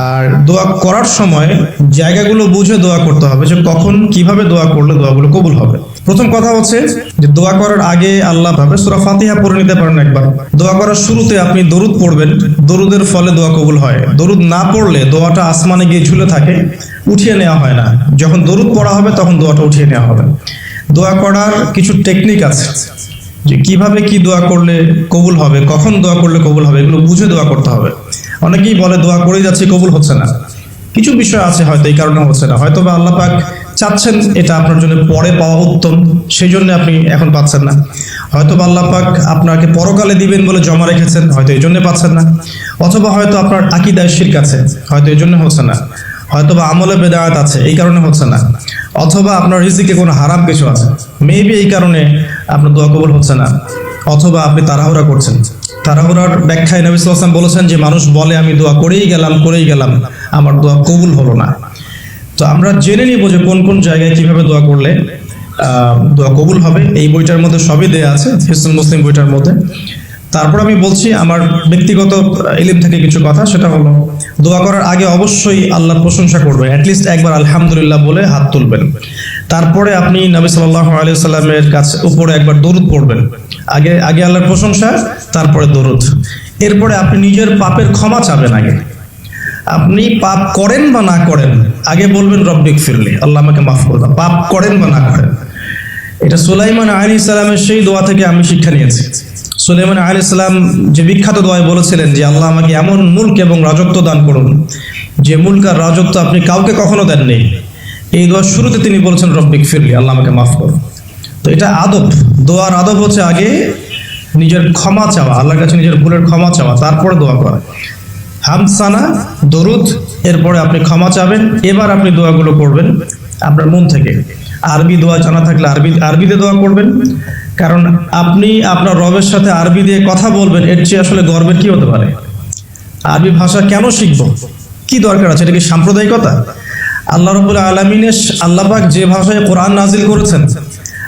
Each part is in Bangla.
আর দোয়া করার সময় জায়গাগুলো বুঝে দোয়া করতে হবে যে কখন কীভাবে দোয়া করলে দোয়াগুলো কবুল হবে। প্রথম কথা হচ্ছে যে দোয়া করার আগে আল্লাহ ভাবে সুরা ফাতিহা পড়ে নিতে পারেন একবার। দোয়া করার শুরুতে আপনি দরুদ পড়বেন, দরুদের ফলে দোয়া কবুল হয়। দরুদ না পড়লে দোয়াটা আসমানে গিয়ে ঝুলে থাকে, উঠিয়ে নেওয়া হয় না। যখন দরুদ পড়া হবে তখন দোয়াটা উঠিয়ে নেওয়া হবে। দোয়া করার কিছু টেকনিক আছে যে কীভাবে কি দোয়া করলে কবুল হবে, কখন দোয়া করলে কবুল হবে, এগুলো বুঝে দোয়া করতে হবে। অনেকেই বলে, দোয়া করে যাচ্ছে, কবুল হচ্ছে না। কিছু বিষয় আছে হয়তো, এই কারণে হচ্ছে না। হয়তো বা আল্লাহ পাক চাচ্ছেন এটা আপনার জন্য পরে পাওয়া উত্তম সেই জন্য আপনি এখন পাচ্ছেন না। হয়তো বা আল্লাহ পাক আপনাকে পরকালে দিবেন বলে জমা রেখেছেন, হয়তো এই জন্য পাচ্ছেন না। অথবা হয়তো আপনার আকিদায় শির্ক আছে, হয়তো এই জন্য হচ্ছে না। হয়তো বা আমলে বেদায়াত আছে, এই কারণে হচ্ছে না। অথবা আপনার রিজিকে কোনো হারাম কিছু আছে মেবি এই কারণে আপনার দোয়া কবুল হচ্ছে না। অথবা আপনি তাড়াহুড়া করছেন। তাড়াহুড়ার ব্যাখ্যায় নবী আলাইহি বলেছেন যে, মানুষ বলে, আমি দোয়া করেই গেলাম করেই গেলাম, আমার দোয়া কবুল হলো না। তো আমরা জেনে নিব যে কোন কোন জায়গায় কীভাবে দোয়া করলে দোয়া কবুল হবে। এই বইটার মধ্যে সবই দেয়া আছে হিসন মুসলিম বইটার মধ্যে। তারপর আমি বলছি, আমার ব্যক্তিগত ইলিম থেকে কিছু কথা, সেটা হলো, দোয়া করার আগে অবশ্যই আল্লাহর প্রশংসা করবেন অ্যাটলিস্ট একবার আলহামদুলিল্লাহ বলে হাত তুলবেন। তারপরে আপনি নবী সাল্লাল্লাহু আলাইহি সাল্লামের কাছে উপরে একবার দরুদ পড়বেন। আগে আগে আল্লাহর প্রশংসা, তারপরে দরুদ। এরপরে আপনি নিজের পাপের ক্ষমা চাবেন আগে। আপনি পাপ করেন বা না করেন, আগে বলবেন রব্বিক ফিরলি আল্লাহ আমাকে মাফ করে দাও। পাপ করেন বা না করেন। এটা সুলাইমান আলী ইসলামের সেই দোয়া থেকে আমি শিক্ষা নিয়েছি। সুলাইমান আলী ইসলাম যে বিখ্যাত দোয়ায় বলেছিলেন যে, আল্লাহ আমাকে এমন মুল্ক এবং রাজত্ব দান করুন, যে মুল্ক আর রাজত্ব আপনি কাউকে কখনো দেননি। এই দোয়ার শুরুতে তিনি বলছেন রব্বিক ফিরলি আল্লাহ আমাকে মাফ করুন। তো এটা আদব। দোয়ার আদব হচ্ছে আগে নিজের ক্ষমা চাওয়া, আল্লাহর কাছে নিজের ভুলের ক্ষমা চাওয়া, তারপরে দোয়া করা। হামসানা, দরুদ, এরপরে আপনি ক্ষমা চাবেন, এবার আপনি দোয়াগুলো করবেন আপনার মন থেকে। আরবি দোয়া জানা থাকলে আরবি, আরবিতে দোয়া করবেন, কারণ আপনি আপনার রবের সাথে আরবি দিয়ে কথা বলবেন, এর চেয়ে আসলে গর্বের কি হতে পারে? আরবি ভাষা কেন শিখব? কি দরকার আছে? এটা কি সাম্প্রদায়িকতা? আল্লাহ রবুল আলমিনের আল্লাপাক যে ভাষায় কোরআন নাজিল করেছেন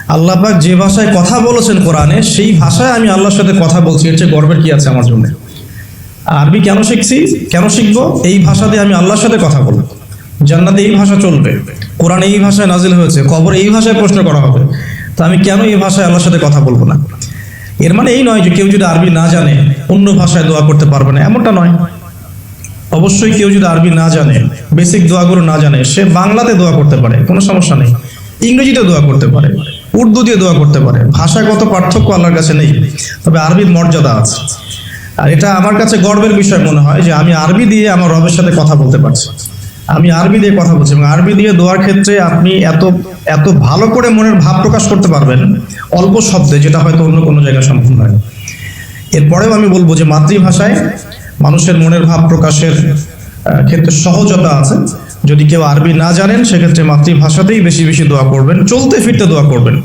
আল্লাপাক যে ভাষায় কথা বলেছেন কোরআনে, সেই ভাষায় আমি আল্লাহর সাথে কথা বলছি। এর চেয়ে গর্বের কি আছে আমার জন্য? আরবি কেন শিখছি? কেন শিখব? এই ভাষাতে আমি আল্লাহর সাথে কথা বলব। জান্নাতে এই ভাষা চলবে। কোরআন এই ভাষায় নাজিল হয়েছে। কবর এই ভাষায় প্রশ্ন করা হবে। তো আমি কেন এই ভাষায় আল্লাহর সাথে কথা বলব না? এর মানে এই নয় যে কেউ যদি আরবি না জানে, অন্য ভাষায় দোয়া করতে পারবে না। এমনটা নয়। অবশ্যই কেউ যদি আরবি না জানে বেসিক দোয়াগুলো না জানে, সে বাংলাতে দোয়া করতে পারে। কোনো সমস্যা নেই। ইংরেজিতে দোয়া করতে পারে। উর্দু দিয়ে দোয়া করতে পারে। ভাষাগত পার্থক্য আল্লাহর কাছে নেই, তবে আরবির মর্যাদা আছে। আর এটা আমার কাছে গর্বের বিষয় মনে হয় যে আমি আরবি দিয়ে আমার রবের সাথে কথা বলতে পারছি। আমি আরবি দিয়ে কথা বলছি এবং আরবি দিয়ে দোয়ার ক্ষেত্রে আপনি এত এত ভালো করে মনের ভাব প্রকাশ করতে পারবেন অল্প শব্দে, যেটা হয়তো অন্য কোনো জায়গায় সম্ভব নয়। এরপরেও আমি বলব যে মাতৃভাষায় মানুষের মনের ভাব প্রকাশের ক্ষেত্রে সহজতা আছে। যদি কেউ আরবি না জানেন, সেক্ষেত্রে মাতৃভাষাতেই বেশি বেশি দোয়া করবেন, চলতে ফিরতে দোয়া করবেন।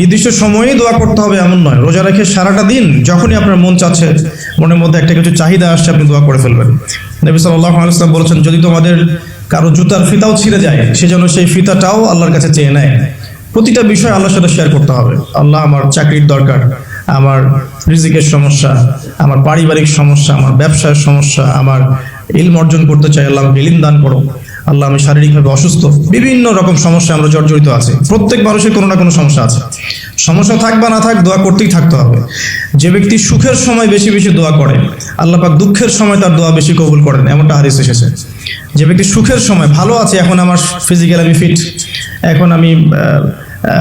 নির্দিষ্ট সময়েই দোয়া করতে হবে এমন নয়, রোজা রেখে সারাটা দিন যখনই আপনার মন চাচ্ছে, মনের মধ্যে একটা কিছু চাহিদা আসছে, আপনি দোয়া করে ফেলবেন। নবী সাল্লাহ আলাইসলাম বলেছেন, যদি তোমাদের কারও জুতার ফিতাও ছিঁড়ে যায় সেজন্য সেই ফিতাটাও আল্লাহর কাছে চেয়ে নেয়। প্রতিটা বিষয় আল্লাহর সাথে শেয়ার করতে হবে। আল্লাহ আমার চাকরির দরকার, আমার রিজিকের সমস্যা, আমার পারিবারিক সমস্যা, আমার ব্যবসার সমস্যা, আমার ইলম অর্জন করতে চাই, আল্লাহ আমাকে ইলিম দান করো আল্লাহ আমি শারীরিকভাবে অসুস্থ। বিভিন্ন রকম সমস্যা আমরা জর্জরিত আছে। প্রত্যেক মানুষের কোনো না কোনো সমস্যা আছে। সমস্যা থাক বা না থাক, দোয়া করতেই থাকতে হবে। যে ব্যক্তি সুখের সময় বেশি বেশি দোয়া করে, আল্লাহ পাক দুঃখের সময় তার দোয়া বেশি কবুল করেন, এমনটা হাদিস এসেছে। যে ব্যক্তি সুখের সময়, ভালো আছে, এখন আমার ফিজিক্যাল আমি ফিট এখন আমি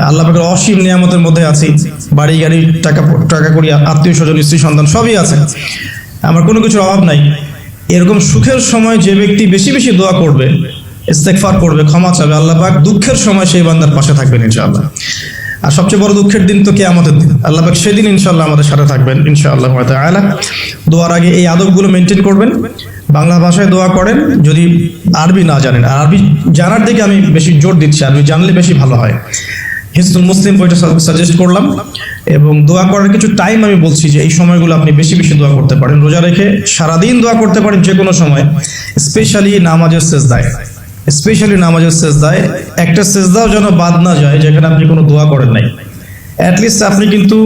আল্লাহ পাকের অসীম নিয়ামতের মধ্যে আছি, বাড়ি, গাড়ি, টাকা টাকা করি আত্মীয় স্বজন, স্ত্রী, সন্তান, সবই আছে। আমার কোনো কিছুর অভাব নাই। এরকম সুখের সময় যে ব্যক্তি বেশি বেশি দোয়া করবে ইস্তেকফার করবে, ক্ষমা চাবে, আল্লাহ পাক দুঃখের সময় সেই বান্দার পাশে থাকবেন ইনশাআল্লাহ। আর সবচেয়ে বড় দুঃখের দিন তো কে আমাদের দিন। আল্লাহ পাক সেদিন ইনশাআল্লাহ আমাদের সাথে থাকবেন, ইনশাআল্লাহ তাআলা। দোয়ার আগে এই আদবগুলো মেনটেন করবেন। বাংলা ভাষায় দোয়া করেন, যদি আরবি না জানেন। আর আরবি জানার দিকে আমি বেশি জোর দিচ্ছি, আরবি জানলে বেশি ভালো হয়। হিজতুল মুসলিম বইটা সাজেস্ট করলাম। এবং দোয়া করার কিছু টাইম আমি বলছি যে, এই সময়গুলো আপনি বেশি বেশি দোয়া করতে পারেন। রোজা রেখে সারাদিন দোয়া করতে পারেন যে কোনো সময়, স্পেশালি নামাজের শেষদায় স্পেশালি নামাজের সেজদায় একটা সেজদাও যেন বাদ না যায়, যেখানে আপনি কোনো দোয়া করেন নাই। অ্যাটলিস্ট আপনি কিন্তু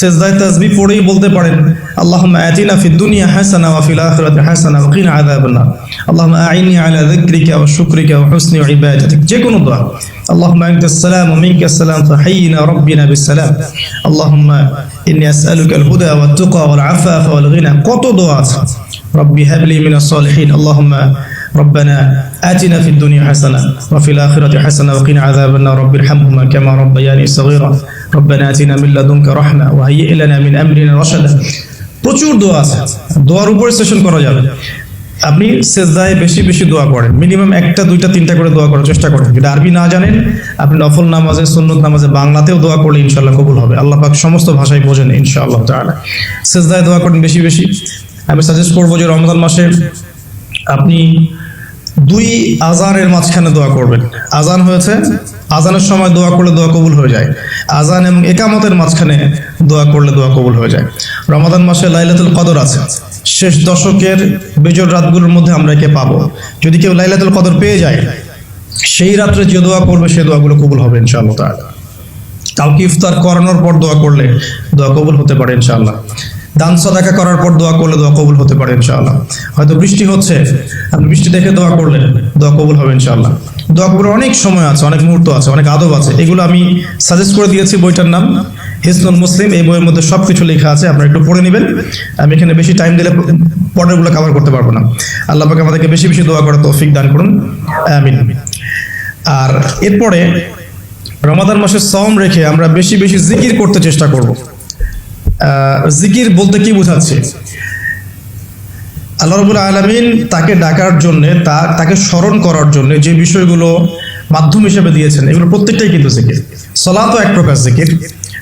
সেজদায় তাজবি পড়েই বলতে পারেন, আল্লাহুম্মা আতিনা ফিদ দুনিয়া হাসানা ওয়া ফিল আখিরাতি হাসানা ওয়া কিনা আযাবান নার আল্লাহুম্মা আইনি আলা যিকরিকা ওয়া শুকরিকা ওয়া হুসনি ইবাদাতিক যে কোনো দোয়া। আল্লাহুম্মা আনতাস সালাম ওয়া মিনকাস সালাম ফাহাইয়িনা রাব্বিনা বিসসালাম আল্লাহুম্মা ইন্নী আসআলুকাল হুদা ওয়াত তুকা ওয়াল আফাফা ওয়াল গিনা কত দোয়া আছে? রব্বি হাবলি মিনাস সালিহিন। আল্লাহুম্মা ربنا آتنا في الدنيا حسنة وفي الآخرة حسنة وقنا عذاب النار رب ارحمهما كما ربياني صغيرا ربنا آتنا من لدنك رحمة وهيئ لنا من أمرنا رشدا প্রচুর দোয়া আছে দোয়ার উপরে সেশন করা যাবে আপনি সেজদায় বেশি বেশি দোয়া করেন মিনিমাম একটা দুইটা তিনটা করে দোয়া করার চেষ্টা করেন যদি আরবি না জানেন আপনি নফল নামাজে সুন্নত নামাজে বাংলাতেও দোয়া করলে ইনশাল্লাহ কবুল হবে আল্লাহ পাক সমস্ত ভাষায় বোঝেন ইনশাআল্লাহ তাআলা সেজদায় দোয়া করেন বেশি বেশি আমি সাজেস্ট করবো যে রমজান মাসে আপনি দুই আজানের মাঝখানে দোয়া করবেন। আজান হয়েছে, আজানের সময় দোয়া করলে দোয়া কবুল হয়ে যায়। আজান এবং একামতের মাঝখানে দোয়া করলে দোয়া কবুল হয়ে যায়। রমাদান মাসে লাইলাতুল কদর আছে। শেষ দশকের বেজর রাতগুলোর মধ্যে আমরা একে পাবো। যদি কেউ লাইলাতুল কদর পেয়ে যায়, সেই রাত্রে যে দোয়া করবে, সে দোয়াগুলো কবুল হবে ইনশাআল্লাহ তাআলা। কাউকে ইফতার করানোর পর দোয়া করলে দোয়া কবুল হতে পারে ইনশাআল্লাহ। দান সদাকা করার পর দোয়া করলে দোয়া কবুল হতে পারে ইনশাআল্লাহ। হয়তো বৃষ্টি হচ্ছে, আপনি বৃষ্টি দেখে দোয়া করলেন, দোয়া কবুল হবে ইনশাআল্লাহ। দোয়া কবুলের অনেক সময় আছে, অনেক মুহূর্ত আছে, অনেক আদব আছে। এগুলো আমি সাজেস্ট করে দিয়েছি বইটার নাম হিসনুল মুসলিম। এই বইয়ের মধ্যে সব কিছু লেখা আছে, আপনারা একটু পড়ে নেবেন। আমি এখানে বেশি টাইম দিলে পরেরগুলো কভার করতে পারব না। আল্লাহ পাকে আমাদেরকে বেশি বেশি দোয়া করার তৌফিক দান করুন। আমিন। আর এরপরে রমাদান মাসে সম রেখে আমরা বেশি বেশি জিকির করতে চেষ্টা করব। জিকির বলতে কি বোঝাচ্ছে? আল্লাহ রবুল আলমিন তাকে ডাকার জন্যে, তা, তাকে স্মরণ করার জন্য যে বিষয়গুলো মাধ্যম হিসেবে দিয়েছেন, এগুলো প্রত্যেকটাই কিন্তু জিকির। সলাতও এক প্রকার জিকির,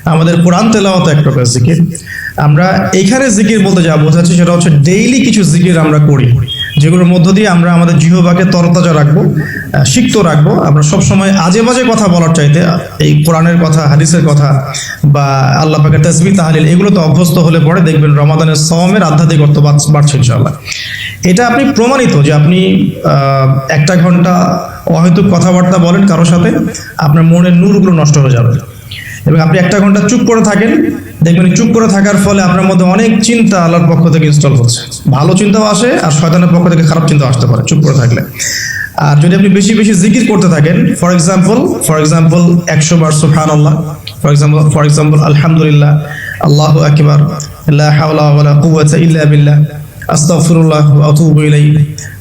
আমাদের কোরআন তেলাওয়াত এক প্রকার জিকির। আমরা এখানে জিকির বলতে যা বোঝাচ্ছি সেটা হচ্ছে ডেইলি কিছু জিকির আমরা করি। যেগুলোর মধ্য দিয়ে আমরা আমাদের জিহবাকে তরতাজা রাখব সিক্ত রাখব। আমরা সবসময় আজে বাজে কথা বলার চাইতে এই কোরআনের কথা, হাদিসের কথা বা আল্লাহ পাকের তসবি তাহলিল এগুলোতে অভ্যস্ত হলে পরে দেখবেন রমাদানের সমের আধ্যাত্মিকত্ব বাড়- বাড়ছে ইনশাল্লাহ এটা আপনি প্রমাণিত যে আপনি একটা ঘণ্টা অহেতুক কথাবার্তা বলেন কারোর সাথে, আপনার মনের নূরগুলো নষ্ট হয়ে যাবে। এবং আপনি একটা ঘণ্টা চুপ করে থাকেন, দেখবেন চুপ করে থাকার ফলে আপনার মধ্যে অনেক চিন্তা আল্লাহর পক্ষ থেকে ইনস্টল হচ্ছে। ভালো চিন্তাও আসে আর শয়তানের পক্ষ থেকে খারাপ চিন্তা আসতে পারে চুপ করে থাকলে। আর যদি আপনি বেশি বেশি জিকির করতে থাকেন ফর এক্সাম্পল ফর এক্সাম্পল একশো বার সুফান আল্লাহ ফর এক্সাম্পল ফর এক্সাম্পল আলহামদুলিল্লাহ, আল্লাহ আকবার, লা হাওলা ইল্লা বিল্লাহ, আস্তাগফিরুল্লাহ ইলাইহি।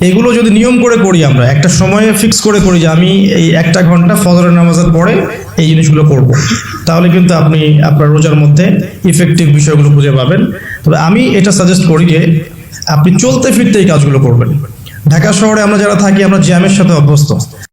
এগুলো যদি নিয়ম করে করি আমরা, একটা সময়ে ফিক্স করে করি যে আমি এই একটা ঘণ্টা ফজরের নামাজের পরে এই জিনিসগুলো করব। তাহলে কিন্তু আপনি আপনার রোজার মধ্যে ইফেক্টিভ বিষয়গুলো খুঁজে পাবেন। তবে আমি এটা সাজেস্ট করি যে আপনি চলতে ফিরতে এই কাজগুলো করবেন। ঢাকা শহরে আমরা যারা থাকি, আমরা জ্যামের সাথে অভ্যস্ত।